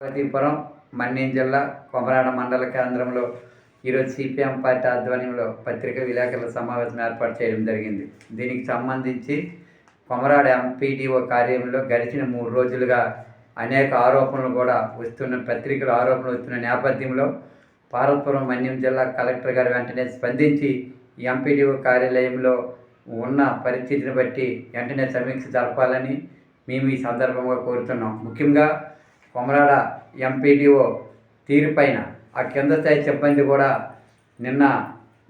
పార్వతీపురం మన్యం జిల్లా కొమరాడ మండల కేంద్రంలో ఈరోజు సిపిఎం పార్టీ ఆధ్వర్యంలో పత్రికా విలేకరుల సమావేశం ఏర్పాటు చేయడం జరిగింది. దీనికి సంబంధించి కొమరాడ ఎంపీడీఓ కార్యంలో గడిచిన మూడు రోజులుగా అనేక ఆరోపణలు కూడా వస్తున్న పత్రికలు ఆరోపణలు వస్తున్న నేపథ్యంలో పార్వతీపురం మన్యం జిల్లా కలెక్టర్ గారు వెంటనే స్పందించి ఎంపీడీఓ కార్యాలయంలో ఉన్న పరిస్థితిని బట్టి వెంటనే సమీక్ష జరపాలని మేము ఈ సందర్భంగా కోరుతున్నాం. ముఖ్యంగా కొమరాడ ఎంపీడీఓ తీరుపైన ఆ కింద స్థాయి సిబ్బంది కూడా నిన్న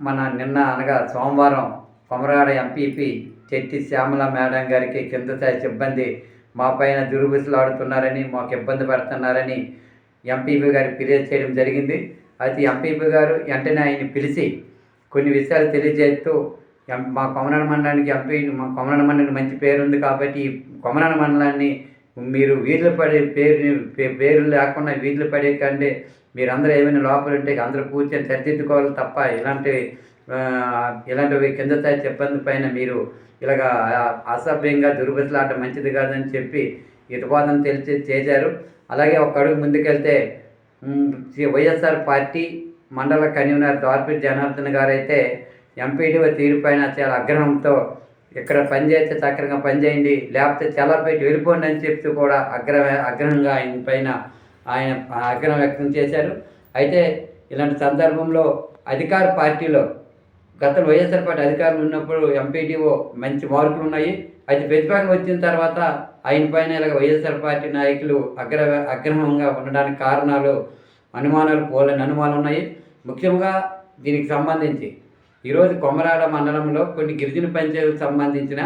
మన నిన్న అనగా సోమవారం కొమరాడ ఎంపీపీ చెట్టి శ్యామల మేడం గారికి కింద స్థాయి సిబ్బంది మా పైన దుర్బుసలాడుతున్నారని మాకు ఇబ్బంది పెడుతున్నారని ఎంపీపీ గారికి ఫిర్యాదు చేయడం జరిగింది. అయితే ఎంపీపీ గారు వెంటనే ఆయన్ని పిలిచి కొన్ని విషయాలు తెలియజేస్తూ మా కొమరణ మండలానికి ఎంపీ మా కొమరణ మండలానికి మంచి పేరు ఉంది కాబట్టి ఈ కొమరణ మండలాన్ని మీరు వీధులు పడే పేరు పే- పేరు లేకుండా వీధులు పడే కంటే మీరందరూ ఏమైనా లోపల ఉంటే అందరూ కూర్చొని సరిదిద్దుకోవాలి తప్ప ఇలాంటి ఇలాంటివి కింద స్థాయి సిబ్బంది పైన మీరు ఇలాగా అసభ్యంగా దుర్బతులాట మంచిది కాదని చెప్పి ఇటుపాదం తెలిసి చేశారు. అలాగే ఒక అడుగు ముందుకెళ్తే వైఎస్ఆర్ పార్టీ మండల కన్వీనర్ ద్వారపూడి జనార్దన్ గారు అయితే ఎంపీడీఓ తీరుపైన చాలా ఆగ్రహంతో ఇక్కడ పని చేస్తే చక్కగా పని చేయండి. లేకపోతే చల్లపెట్టి వెళ్ళిపోండి అని చెప్తూ కూడా అగ్ర అగ్రహంగా ఆయన పైన ఆయన ఆగ్రహం వ్యక్తం చేశారు. అయితే ఇలాంటి సందర్భంలో అధికార పార్టీలో గత వైఎస్ఆర్ పార్టీ అధికారులు ఉన్నప్పుడు ఎంపీడీఓ మంచి మార్కులు ఉన్నాయి. అయితే ప్రతిపక్షం వచ్చిన తర్వాత ఆయన పైన ఇలాగ వైఎస్ఆర్ పార్టీ నాయకులు అగ్ర అగ్రహంగా ఉండడానికి కారణాలు అనుమానాలు పోలేని అనుమానాలు ఉన్నాయి. ముఖ్యంగా దీనికి సంబంధించి ఈరోజు కొమరాడ మండలంలో కొన్ని గిరిజన పంచాయతీలకు సంబంధించిన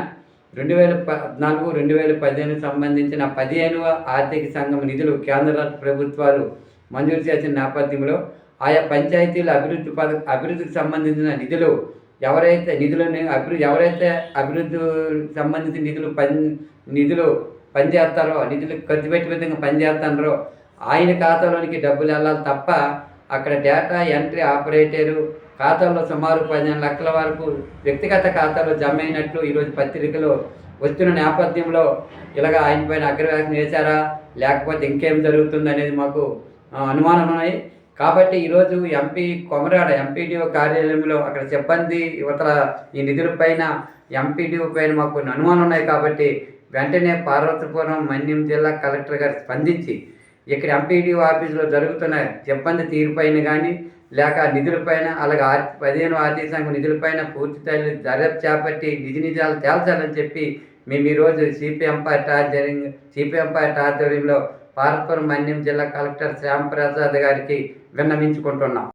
రెండు వేల పద్నాలుగు రెండు వేల పదిహేను సంబంధించిన పదిహేనవ ఆర్థిక సంఘం నిధులు కేంద్ర రాష్ట్ర ప్రభుత్వాలు మంజూరు చేసిన నేపథ్యంలో ఆయా పంచాయతీల అభివృద్ధి పథ అభివృద్ధికి సంబంధించిన నిధులు ఎవరైతే నిధులను అభివృద్ధి ఎవరైతే అభివృద్ధి సంబంధించిన నిధులు పని నిధులు పనిచేస్తారో నిధులు ఖర్చు పెట్టే విధంగా పనిచేస్తారో ఆయన ఖాతాలోనికి డబ్బులు వెళ్ళాలి తప్ప అక్కడ డేటా ఎంట్రీ ఆపరేటరు ఖాతాల్లో సుమారు పదిహేను లక్షల వరకు వ్యక్తిగత ఖాతాలో జమ అయినట్లు ఈరోజు పత్రికలు వస్తున్న నేపథ్యంలో ఇలాగ ఆయన పైన అగ్రవేశం చేశారా లేకపోతే ఇంకేం జరుగుతుంది అనేది మాకు అనుమానం ఉన్నాయి. కాబట్టి ఈరోజు ఎంపీ కొమరాడ ఎంపీడీఓ కార్యాలయంలో అక్కడ సిబ్బంది యువతల ఈ నిధుల పైన ఎంపీడీఓ పైన మాకు కొన్ని అనుమానం ఉన్నాయి. కాబట్టి వెంటనే పార్వతీపురం మన్యం జిల్లా కలెక్టర్ గారు స్పందించి ఇక్కడ ఎంపీడీఓ ఆఫీసులో జరుగుతున్న సిబ్బంది తీరుపైన కానీ లేక నిధులపైన అలాగే ఆర్ పదిహేను ఆర్థిక సంఘం నిధులపైన పూర్తి స్థాయిలో దర్యాప్తు చేపట్టి నిధి నిజాలు తేల్చాలని చెప్పి మేము ఈరోజు సిపిఎం పార్టీ ఆధ్వర్యం సిపిఎం పార్టీ ఆధ్వర్యంలో పార్పురం మన్యం జిల్లా కలెక్టర్ శ్యామ్ ప్రసాద్ గారికి విన్నవించుకుంటున్నాం.